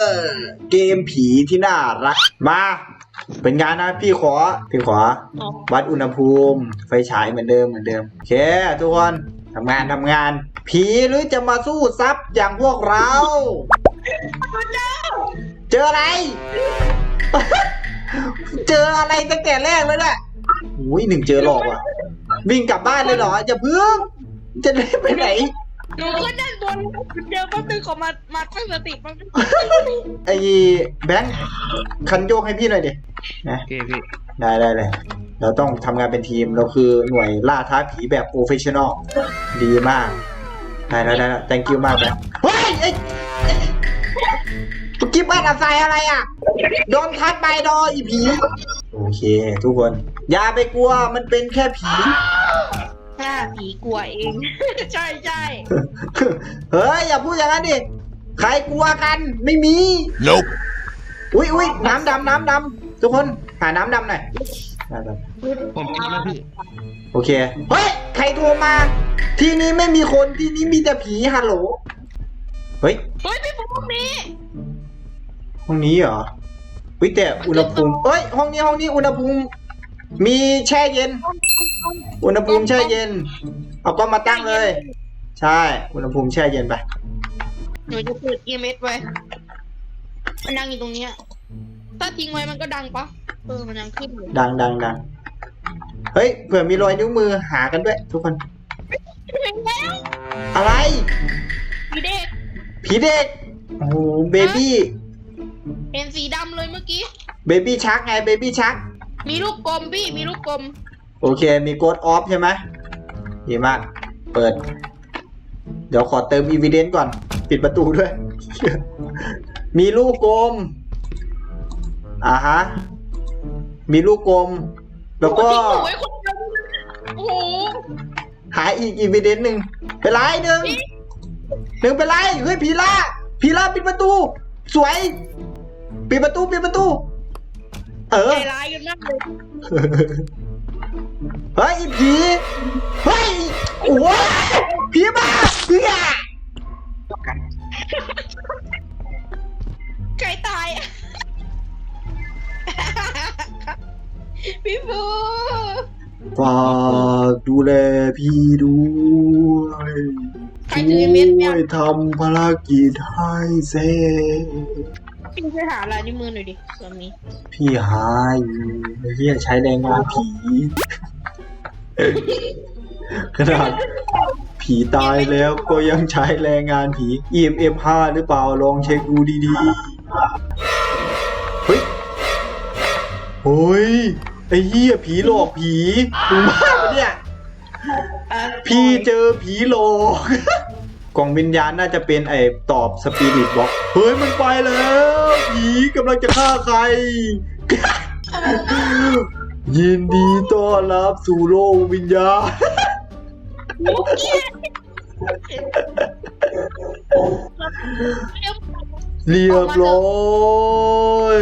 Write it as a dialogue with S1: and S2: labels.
S1: เออเกมผีที่น่ารัก มา เป็นงานนะพี่ขอพี่ขอ
S2: อ๋อ
S1: วัดอุณหภูมิ ไฟฉายเหมือนเดิมเหมือนเดิม โอเค ทุกคนทำงานทำงาน ผีหรือจะมาสู้ซับอย่างพวกเรา เจออะไร เจออะไรตั้งแต่แรกเลยเนี่ยอุ้ยหนึ่งเจอหลอกว่ะ วิ่งกลับบ้านเลยเหรอจะเพิ่งจะได้ไปไหน
S2: หนูก็ด้านบนเดี๋ยวแป๊บนึงขอมา มาตั้งสติแป๊บนึง
S1: ไอ้แบงค์คันโยกให้พี่หน่อยดินะ
S3: โอเคพี่
S1: ได้ได้เลย เราต้องทำงานเป็นทีม เราคือหน่วยล่าท้าผีแบบโปรเฟชชั่นอล ดีมาก ได้ได้ได้ thank you มากแบงค์เฮ้ยไอ้ไอ้เมื่อกี้บ้านอาศัยอะไรอะ โดนทัดไปดออีผี โอเค ทุกคน อย่าไปกลัว มันเป็นแค่ผี
S2: ถ้าผีกลัวเอง ใช่ใช่
S1: เฮ้ยอย่าพูดอย่างนั้นดิใครกลัวกันไม่มี
S3: Nope
S1: อุ้ยอุ้ยน้ำดำน้ำดำทุกคนหาน้ำดำหน่อยน้ำดำ
S3: ผมกินแล้วพี่
S1: โอเค เฮ้ย ใครโทรมา ที่นี้ไม่มีคน ที่นี้มีแต่ผี ฮัลโหล เฮ้ย
S2: เฮ้ยพี่ผมตรงนี้
S1: ห้องนี้เหรอวิแต่อุณหภูมิเอ้ย ห้องนี้ห้องนี้อุณหภูมิ มีแช่เย็น อุณหภูมิแช่เย็น เอาก็มาตั้งเลย ใช่ อุณหภูมิแช่เย็นไป
S2: หนูจะเปิด EMS ไว้มันดังอยู่ตรงเนี้ยถ้าทิ้งไว้มันก็ดังปะเออมันดังขึ้นเลย
S1: ดังดังดังเฮ้ย เผื่อมีรอยนิ้วมือหากันด้วย ทุกคน
S2: เห็นแล้ว
S1: อะไร
S2: พี่เด็ก
S1: ผีเด็ก โอ้โห เบบี้
S2: เห็นสีดำเลยเมื่อกี้
S1: เบบี้ชักไง เบบี้ชัก
S2: มีลูกกลมพี่ มีลูกกลม
S1: โอเค มีโกดออฟใช่ไหมดีมาก เปิด เดี๋ยวขอเติมอีเวนต์ก่อน ปิดประตูด้วย มีลูกกลม อ่าฮะ มีลูกกลม แล้วก็
S2: ทิ้งหนูไว้คนเดียวโอ้โห
S1: หาอีกอีเวนต์หนึ่งเป็นไรหนึ่งหนึ่งเป็นไรเฮ้ยผีล่าผีล่าปิดประตู สวย ปิดประตู ปิดประตู เออ
S2: ใจร้ายกันมากเลย
S1: เฮ้ยอีผีเฮ้ยโอ้ยผีบ้าเฮ้ย
S2: ใครตาย พี่ฟู
S1: ฝากดูแลพี่ด้วย
S2: ใครถือเม็ดเนี่ย
S1: ช่วยทำภารกิจให้เสร็จ
S2: พี่ช่วยหาลายนิ้วมือหน่อยดิส่วนนี้
S1: พี่หาอยู่ไอ้เหี้ยใช้แรงงานผีขนาดผีตายแล้วก็ยังใช้แรงงานผี EMF 5หรือเปล่าลองเช็คดูดีๆ เฮ้ยโอ้ยไอ้เหี้ยผีหลอกผีมึงบ้าปะเนี่ย พี่เจอผีหลอกกล่องวิญญาณน่าจะเป็นไอ้ตอบสปิริตบอกเฮ้ยมันไปแล้ว ผีกำลังจะฆ่าใคร ยินดีต้อนรับสู่โลกวิญญาณ
S2: หนูเกลียดเดี๋ยว
S1: เรียบร้อย